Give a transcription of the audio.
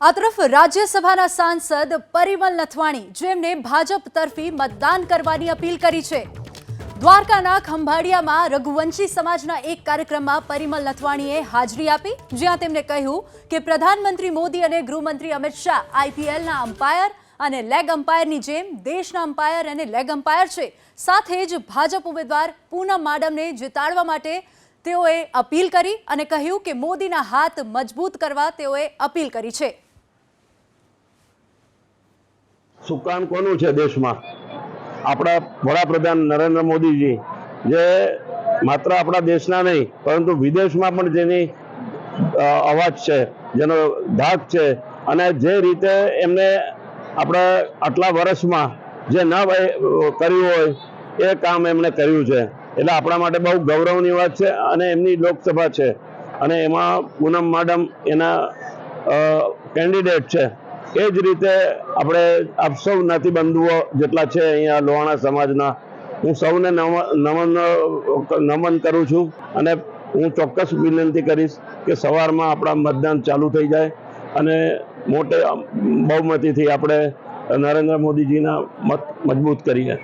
આ તરફ રાજ્યસભાના સાંસદ પરિમલ નથવાણી જેમને ભાજપ તરફી મતદાન કરવાની અપીલ કરી છે. દ્વારકાના ખંભાળિયામાં રઘુવંશી સમાજના એક કાર્યક્રમમાં પરિમલ નથવાણીએ હાજરી આપી, જ્યાં તેમણે કહ્યું કે પ્રધાનમંત્રી મોદી અને ગૃહમંત્રી અમિત શાહ આઈપીએલના અમ્પાયર અને લેગ અમ્પાયરની જેમ દેશના અમ્પાયર અને લેગ અમ્પાયર છે. સાથે જ ભાજપ ઉમેદવાર પૂનમ માડમને જીતાડવા માટે તેઓએ અપીલ કરી અને કહ્યું કે મોદીના હાથ મજબૂત કરવા તેઓએ અપીલ કરી છે. સુકાન કોનું છે દેશમાં? આપણા વડાપ્રધાન નરેન્દ્ર મોદીજી, જે માત્ર આપણા દેશના નહીં, પરંતુ વિદેશમાં પણ જેની અવાજ છે, જેનો ધાક છે, અને જે રીતે એમને આપણે આટલા વર્ષમાં જે ન કર્યું હોય, એ કામ એમણે કર્યું છે. એટલે આપણા માટે બહુ ગૌરવની વાત છે અને એમની લોકસભા છે. અને એમાં પૂનમ માડમ એના કેન્ડિડેટ છે. એ જ રીતે આપણે આપ સૌ નાતીબંધુઓ જેટલા છે અહીંયા લોહાણા સમાજના, હું સૌને નમ- નમન નમન કરું છું અને હું ચોક્કસ વિનંતી કરીશ કે સવારમાં આપણા મતદાન ચાલુ થઈ જાય અને મોટે, બહુમતીથી આપણે નરેન્દ્ર મોદીજીના મત મજબૂત કરીએ